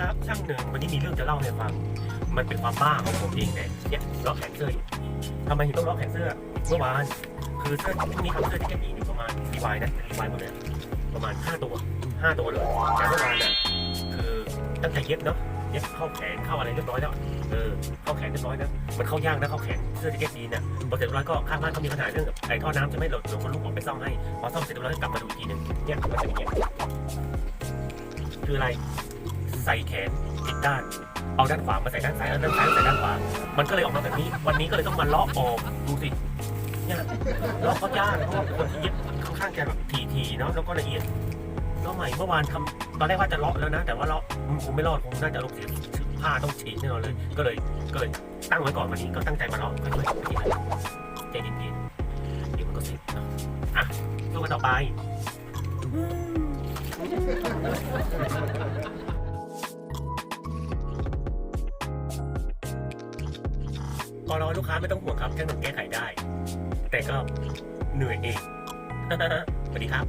ครับช่างหนึ่งวันนี้มีเรื่องจะเล่าให้ฟัง มันเป็นความบ้าของผมเองเนี่ยเนี่ยล็อกแขนเสื้ออยู่ทำไมถึงต้องล็อกแขนเสื้อเมื่อวานคือเสื้อพวกนี้ทำเสื้อที่แค่มีอยู่ประมาณรีวายนะรีวายหมดเลยประมาณ5ตัว5ตัวเลยแต่เมื่อวานน่ะคือตั้งใจเย็บเนาะเย็บเข้าแขนเข้าอะไรเรียบร้อยแล้วเออเข้าแขนเรียบร้อยนะมันเข้ายากนะเข้าแขนเสื้อแจ็คเก็ตยีนน่ะพอเสร็จเรียบร้อยก็ข้างบ้านเขามีปัญหาเรื่องกับไอ้ท่อน้ำจะไม่หลดเดี๋ยวคนลูกออกไปซ่อมให้พอซ่อมเสร็จเรียบร้อยก็กลับมาดูอีกทีหนึงเนี่ยมันจะเป็นอย่างเงี้คืออะไร ใส่แขนผิดด้าน เอาด้านขวามาใส่ด้านซ้ายเอาด้านซ้ายมาใส่ด้านขวา มันก็เลยออกมาแบบนี้ วันนี้ก็เลยต้องมาเลาะออกดูสิเนี่ยเลาะก็ยากเพราะว่านคนที่เย็บค่อนข้างจะแบบทีๆเนาะแล้วก็ละเอียดเลาะใหม่เมื่อวานทำตอนแรกว่าจะเลาะแล้วนะ แต่ว่าเลาะมันคงไม่รอดคงน่าจะลงเสียผ้าต้องฉีกแน่นอนเลย ก็เลยก็เลยตั้งไว้ก่อนวันนี้ก็ตั้งใจมาเลาะค่อยๆทีละใจเย็นๆเดี๋ยวมันก็เสร็จนะอะสู้กันต่อไป พอรอลูกค้าไม่ต้องห่วงครับช่างหนุ่มแก้ไขได้ แต่ก็เหนื่อยเองสวัสดีครับ